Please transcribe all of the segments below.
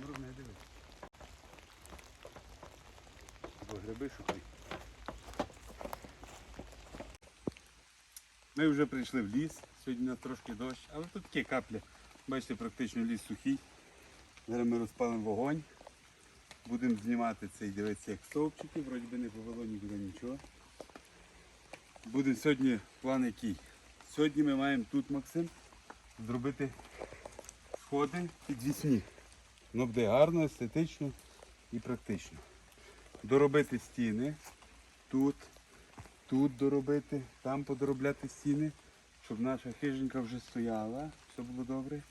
камеру не дивись. Бо гриби шукай. Ми вже прийшли в ліс, сьогодні у трошки дощ, але тут такі каплі. Бачите, практично ліс сухий. Зараз ми розпалимо вогонь. Будемо знімати цей, дивитися, як стовпчики, вроді би не повело нікуди нічого. Буде сьогодні план який. Сьогодні ми маємо тут, Максим, зробити сходи підвісні. Воно буде гарно, естетично і практично. Доробити стіни тут, тут доробити, там подоробляти стіни, щоб наша хижинка вже стояла, все було добре.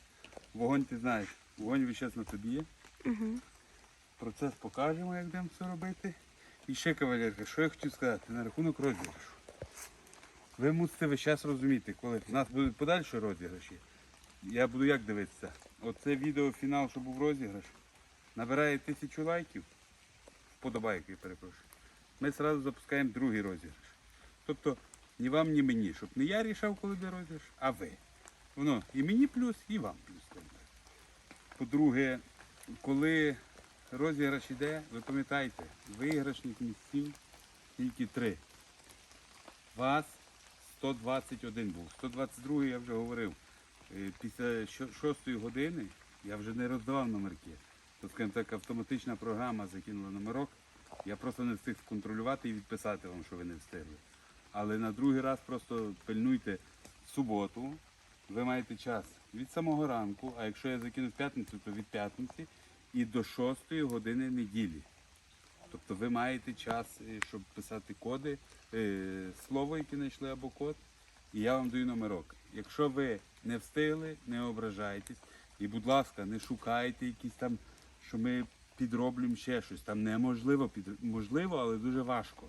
Вогонь ти знаєш, вогонь весь час на тобі є. Угу. Процес покажемо, як будемо це робити. І ще кавалерка, що я хотів сказати на рахунок розіграшу. Ви мусите весь час розуміти, коли в нас будуть подальші розіграші, я буду як дивитися. Оце відео фінал, що був розіграш, набирає тисячу лайків, вподобайки, перепрошую. Ми одразу запускаємо другий розіграш. Тобто ні вам, ні мені, щоб не я рішав, коли буде розіграш, а ви. Воно і мені плюс, і вам плюс. По-друге, коли розіграш іде, ви пам'ятаєте, виграшних місців тільки три. Вас 121 був. 122 я вже говорив. Е, Після 6 години я вже не роздавав номерки. То, скажімо так, автоматична програма закинула номерок. Я просто не встиг контролювати і відписати вам, що ви не встигли. Але на другий раз просто пильнуйте суботу. Ви маєте час від самого ранку, а якщо я закину в п'ятницю, то від п'ятниці і до 6 години неділі. Тобто ви маєте час, е, щоб писати коди, е, слово, яке знайшли або код, і я вам даю номерок. Якщо ви не встигли, не ображайтесь. І, будь ласка, не шукайте якісь там, що ми підроблюємо ще щось. Там неможливо під... можливо, але дуже важко.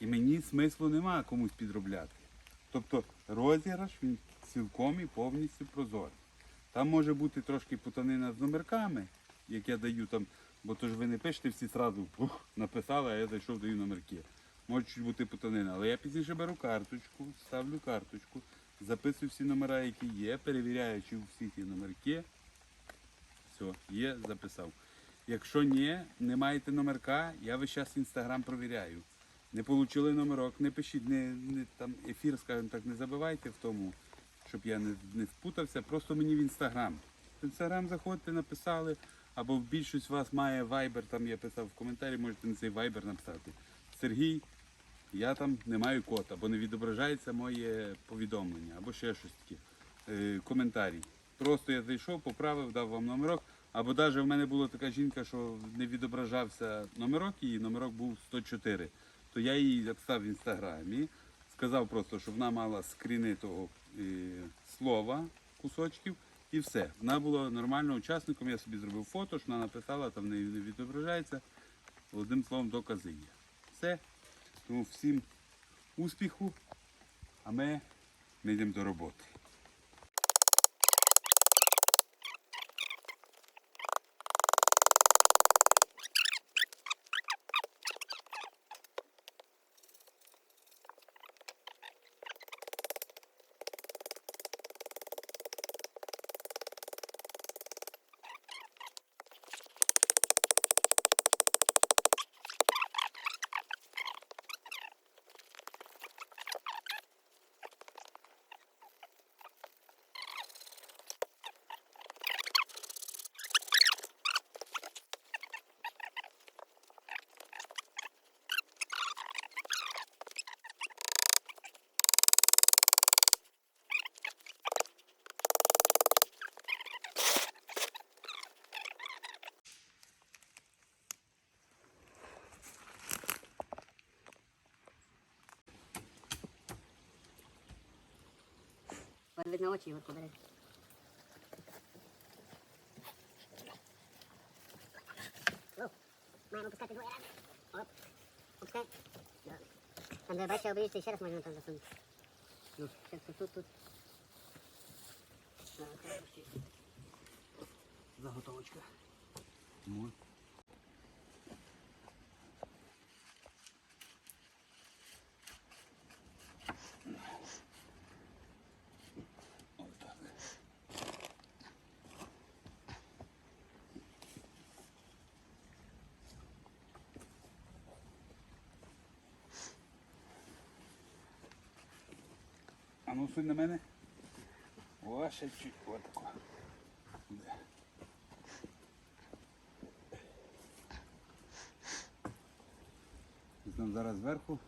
І мені смислу нема комусь підробляти. Тобто розіграш він цілком і повністю прозорий. Там може бути трошки путанина з номерками, як я даю там, бо то ж ви не пишете всі ух, написали, а я зайшов, даю номерки. Може чуть бути путанина, але я пізніше беру карточку, ставлю карточку, записую всі номера, які є, перевіряю, чи всі ті номерки. Все, є, записав. Якщо ні, не маєте номерка, я весь час інстаграм провіряю. Не отримали номерок, не пишіть, не, не там ефір, скажімо так, не забивайте в тому, щоб я не, не впутався. Просто мені в інстаграм. В інстаграм заходьте, написали, або більшість вас має вайбер, там я писав в коментарі, можете на цей вайбер написати. Сергій, я там не маю код, або не відображається моє повідомлення, або ще щось таке. Е, коментарій. Просто я зайшов, поправив, дав вам номерок. Або навіть в мене була така жінка, що не відображався номерок, її номерок був 104. То я її написав в інстаграмі, сказав просто, щоб вона мала скріни того е, слова, кусочків, і все. Вона була нормальним учасником, я собі зробив фото, що вона написала, там не відображається. Одним словом, докази є. Все. Тому всім успіху, а ми, ми йдемо до роботи. видно очі от побере. Оу, Маємо пускати двоє разів. Оп. Опускай. Добре. Там де бачите, обріжте, ще раз можна там засунути. Ну, ще тут, тут, тут. Так, опусти. Заготовочка. Ну. А ну суй на мене. Ваше чуть отако. Знам зараз зверху.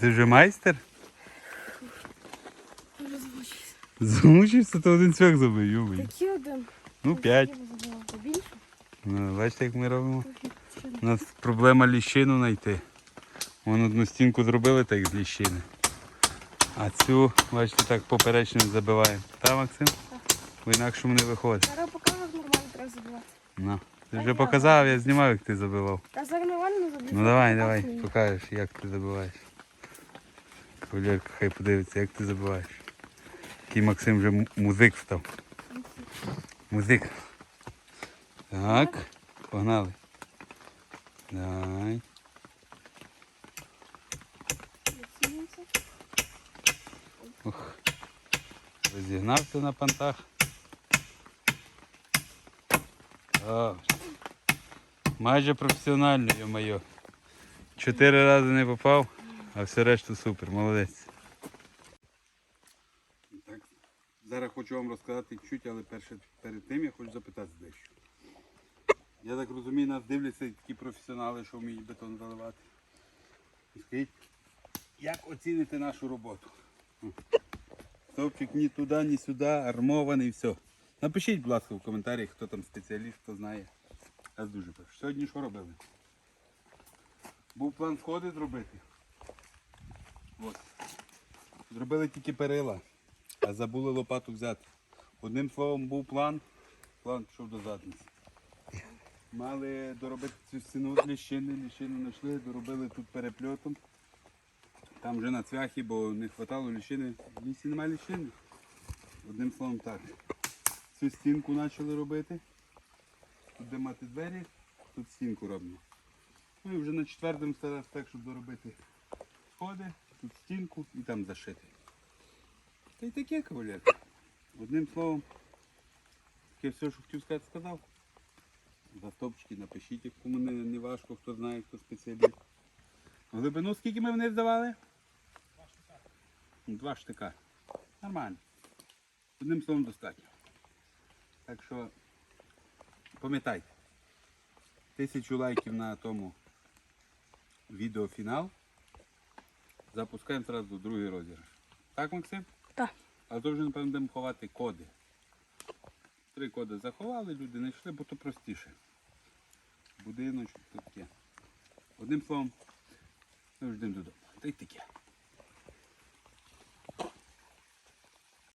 Ти вже майстер? Змучився, то один цвях забив, йомий. Який один? Ну, п'ять. Більше? Ну, бачите, як ми робимо? У нас проблема ліщину знайти. Вон одну стінку зробили так з ліщини. А цю, бачите, так поперечним забиваємо. Та, Максим? Бо інакшому не виходить. Зараз покажу, як нормально треба забивати. Ну. Ти вже показав, я знімав, як ти забивав. Та зараз нормально забивати. Ну давай, давай, покажеш, як ти забиваєш. Валерка, хай подивиться, як ти забиваєш. Який Максим вже музик став. Музик. Так, погнали. Давай. Ух. Розігнався на пантах. Добре. Майже професіонально, йо-моє. Чотири рази не попав, а все решту супер, молодець. Так, зараз хочу вам розказати чуть, але перше, перед тим я хочу запитати дещо. Я так розумію, нас дивляться такі професіонали, що вміють бетон заливати. Скажіть, як оціните нашу роботу? Стовпчик ні туди, ні сюди, армований, все. Напишіть, будь ласка, в коментарях, хто там спеціаліст, хто знає. Я дуже прошу. Сьогодні що робили? Був план сходи зробити. От. Зробили тільки перила, а забули лопату взяти. Одним словом, був план, план пішов до задниці. Мали доробити цю стіну ліщини, ліщину знайшли, доробили тут перепльотом. Там вже на цвяхі, бо не вистачало ліщини. В лісі немає ліщини. Одним словом так. Цю стінку почали робити. Тут де мати двері, тут стінку робимо. Ну і вже на четвертому старався так, щоб доробити сходи, тут стінку і там зашити. Та й таке кавалерка. Одним словом, таке все, що хотів сказати, сказав. За стопчики напишіть, як кому не, не важко, хто знає, хто спеціаліст. Глибину скільки ми вниз давали? Два штика. Два штика. Нормально. Одним словом достатньо. Так що пам'ятайте, тисячу лайків на тому відео фінал. Запускаємо одразу другий розіграш. Так, Максим? Так. А то вже, напевно, будемо ховати коди. Три коди заховали, люди не йшли, бо то простіше. Будиночок таке. Одним словом, ми вже йдемо додому. Та й таке.